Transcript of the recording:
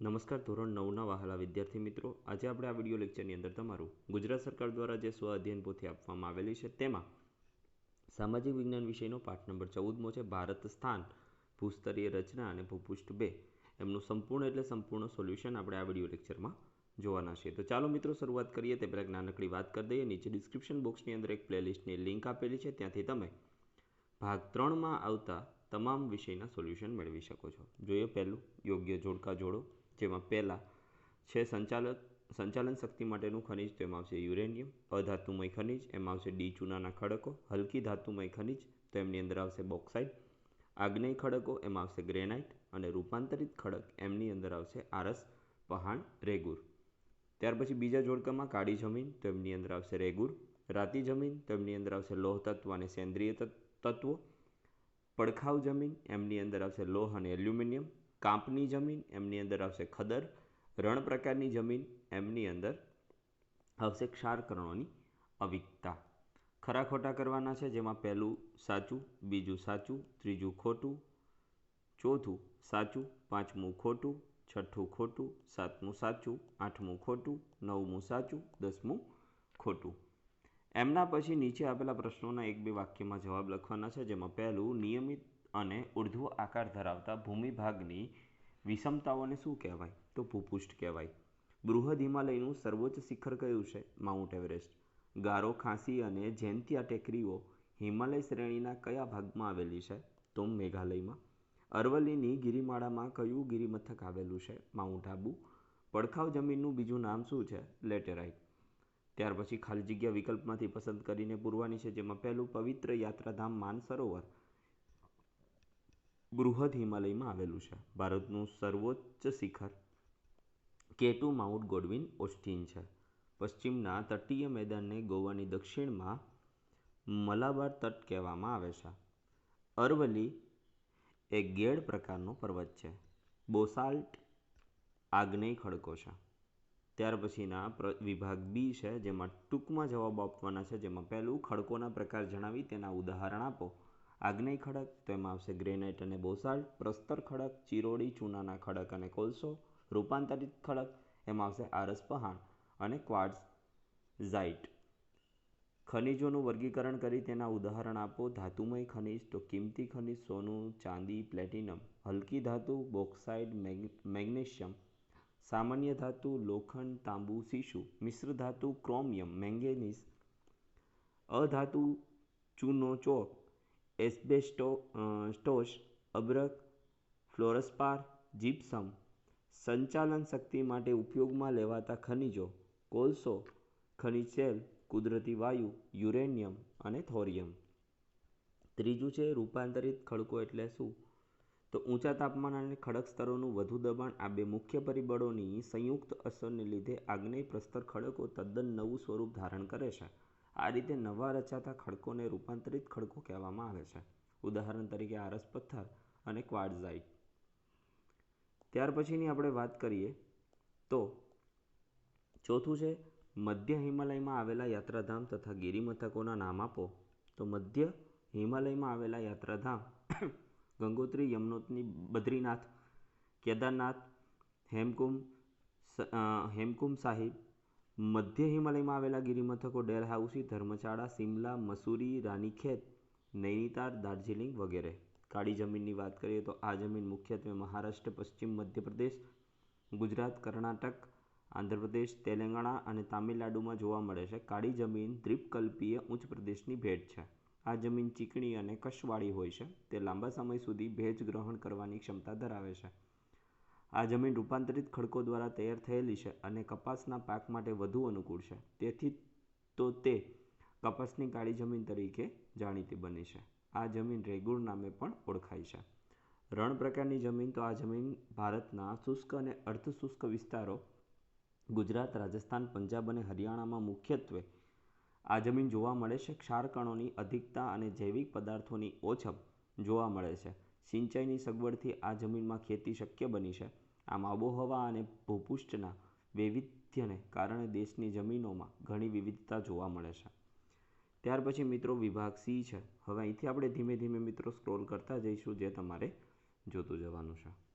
નમસ્કાર, ધોરણ નવના વહાલા વિદ્યાર્થી મિત્રો. આજે આપણે આ વીડિયો લેક્ચરની અંદર તમારું ગુજરાત સરકાર દ્વારા જે સ્વ અધ્યયન પોથી આપવામાં આવેલી છે તેમાં સામાજિક વિજ્ઞાન વિષયનો પાઠ નંબર ચૌદમો છે, ભારત સ્થાન, ભૂસ્તરીય રચના અને ભૂપૃષ્ઠ બે. એમનું સંપૂર્ણ એટલે સંપૂર્ણ સોલ્યુશન આપણે આ વીડિયો લેક્ચરમાં જોવાના છીએ તો ચાલો મિત્રો શરૂઆત કરીએ. તે પહેલાં નાનકડી વાત કરી દઈએ. નીચે ડિસ્ક્રિપ્શન બોક્સની અંદર એક પ્લેલિસ્ટની લિંક આપેલી છે. ત્યાંથી તમે ભાગ ત્રણમાં આવતા તમામ વિષયના સોલ્યુશન મેળવી શકો છો. જોઈએ પહેલું, યોગ્ય જોડકા જોડો. જેમાં પહેલાં છે સંચાલક સંચાલન શક્તિ માટેનું ખનિજ તો એમાં આવશે યુરેનિયમ, અધાતુમય ખનિજ, એમાં આવશે ડી ચૂનાના ખડકો, હલકી ધાતુમય ખનિજ, તો એમની અંદર આવશે બોક્સાઇડ આગ્નેય ખડકો, એમાં આવશે ગ્રેનાઇટ અને રૂપાંતરિત ખડક, એમની અંદર આવશે આરસ, પહાણ, રેગુર. ત્યાર પછી બીજા જોડકામાં કાળી જમીન, તો એમની અંદર આવશે રેગુર. રાતી જમીન, તો એમની અંદર આવશે લોહ તત્વ અને સેન્દ્રિય તત્વો. પડખાવ જમીન, એમની અંદર આવશે લોહ અને એલ્યુમિનિયમ. કાંપની જમીન, એમની અંદર આવશે ખદર, રણ પ્રકારની જમીન, એમની અંદર આવશે ક્ષારકરણોની અવિકતા. ખરા ખોટા કરવાના છે, જેમાં પહેલું સાચું, બીજું સાચું, ત્રીજું ખોટું, ચોથું સાચું, પાંચમું ખોટું, છઠ્ઠું ખોટું, સાતમું સાચું, આઠમું ખોટું, નવમું સાચું, દસમું ખોટું. એમના પછી નીચે આપેલા પ્રશ્નોના એક બે વાક્યમાં જવાબ લખવાના છે, જેમાં પહેલું નિયમિત અને ઉર્ધ્વ આકાર ધરાવતા ભૂમિભાગની વિષમતાઓને શું કહેવાય? તો ભૂપુષ્ઠ કહેવાય. બૃહદ હિમાલયનું સર્વોચ્ચ શિખર કયું છે? Mount Everest. ગારો, ખાંસી અને જૈંતિયા ટેકરીઓ હિમાલય શ્રેણીના કયા ભાગમાં આવેલી છે? તો મેઘાલયમાં. અરવલ્લીની ગિરિમાળામાં કયું ગિરિમથક આવેલું છે? માઉન્ટ આબુ. પડખાવ જમીનનું બીજું નામ શું છે? લેટેરાઇટ. ત્યાર પછી ખાલી જગ્યા વિકલ્પમાંથી પસંદ કરીને પૂરવાની છે, જેમાં પહેલું પવિત્ર યાત્રાધામ માનસરોવર બૃહદ હિમાલયમાં આવેલું છે. ભારતનું સર્વોચ્ચ શિખર કેટુ માઉન્ટ ગોડવિન ઓસ્ટિન છે. પશ્ચિમના તટીય મેદાનને ગોવાની દક્ષિણમાં મલાબાર તટ કહેવામાં આવે છે. અરવલ્લી એ ગેડ પ્રકારનો પર્વત છે. બોસાલ્ટ આગ્નેય ખડકો છે. ત્યાર પછીના વિભાગ બી છે, જેમાં ટૂંકમાં જવાબ આપવાના છે, જેમાં પહેલું ખડકોના પ્રકાર જણાવી, તેના ઉદાહરણ આપો. આગ્નેય ખડક, તો એમાં આવશે ગ્રેનાઇટ અને બોસાલ્ટ, પ્રસ્તર ખડક, ચિરોડી, ચૂનાના ખડક અને કોલસો, રૂપાંતરિત ખડક, એમાં આવશે આરસ પહાણ અને ક્વાર્ટ્સ ઝાઇટ. ખનિજોનું વર્ગીકરણ કરી તેના ઉદાહરણ આપો. ધાતુમય ખનિજ, તો કિંમતી ખનિજ, સોનું, ચાંદી, પ્લેટિનમ. હલકી ધાતુ, બોક્સાઇડ મેગ્નેશિયમ. સામાન્ય ધાતુ, લોખંડ, તાંબુ સીસુ મિશ્ર ધાતુ, ક્રોમિયમ, મેંગેનીઝ. અધાતુ, ચૂનો ચોક. એસ્બેસ્ટો સ્ટોસ અબ્રક, ફ્લોરસ્પાર, જીપ્સમ સંચાલન શક્તિ માટે ઉપયોગમાં લેવાતા ખનિજો કોલસો, ખનિજ તેલ કુદરતી વાયુ, યુરેનિયમ અને થોરિયમ. ત્રીજું છે રૂપાંતરિત ખડકો એટલે શું? તો ઊંચા તાપમાન અને ખડક સ્તરોનું વધુ દબાણ આ બે મુખ્ય પરિબળોની સંયુક્ત અસરને લીધે આગ્નેય પ્રસ્તર ખડકો તદ્દન નવું સ્વરૂપ ધારણ કરે છે. આ રીતે નવા રચાતા ખડકોને રૂપાંતરિત ખડકો કહેવામાં આવે છે. ઉદાહરણ તરીકે આરસ પથ્થર અને ક્વાર્ટઝાઇટ ત્યાર પછીની આપણે વાત કરીએ તો ચોથું છે, મધ્ય હિમાલયમાં આવેલા યાત્રાધામ તથા ગિરિમથકોના નામ આપો. તો મધ્ય હિમાલયમાં આવેલા યાત્રાધામ ગંગોત્રી, યમનોત્રી, બદ્રીનાથ, કેદારનાથ હેમકુંભ હેમકુંભ સાહિબ મધ્ય હિમાલયમાં આવેલા ગિરિમથકો ડેલહાઉસી ધર્મશાળા, સિમલા, મસૂરી, રાનીખેત નૈનીતાલ દાર્જિલિંગ વગેરે. કાળી જમીનની વાત કરીએ તો આ જમીન મુખ્યત્વે મહારાષ્ટ્ર, પશ્ચિમ મધ્યપ્રદેશ, ગુજરાત, કર્ણાટક, આંધ્રપ્રદેશ, તેલંગાણા અને તામિલનાડુમાં જોવા મળે છે. કાળી જમીન દ્વીપકલ્પીય ઉચ્ચ પ્રદેશની ભેટ છે. આ જમીન ચીકણી અને કશવાળી હોય છે. તે લાંબા સમય સુધી ભેજ ગ્રહણ કરવાની ક્ષમતા ધરાવે છે. આ જમીન રૂપાંતરિત ખડકો દ્વારા તૈયાર થયેલી છે અને કપાસના પાક માટે વધુ અનુકૂળ છે. તેથી તો તે કપાસની કાળી જમીન તરીકે જાણીતી બની છે. આ જમીન રેગુર નામે પણ ઓળખાય છે. રણ પ્રકારની જમીન તો આ જમીન ભારતના શુષ્ક અને અર્ધ શુષ્ક વિસ્તારો, ગુજરાત, રાજસ્થાન, પંજાબ અને હરિયાણામાં મુખ્યત્વે આ જમીન જોવા મળે છે. ક્ષારકણોની અધિકતા અને જૈવિક પદાર્થોની ઓછપ જોવા મળે છે. સિંચાઈની સગવડથી આ જમીનમાં ખેતી શક્ય બની છે. આમ આબોહવા અને ભૂપૃષ્ઠના વૈવિધ્યને કારણે દેશની જમીનોમાં ઘણી વિવિધતા જોવા મળે છે. ત્યાર પછી મિત્રો વિભાગ સી છે. હવે અહીંથી આપણે ધીમે ધીમે મિત્રો સ્ક્રોલ કરતા જઈશું જે તમારે જોતું જવાનું છે.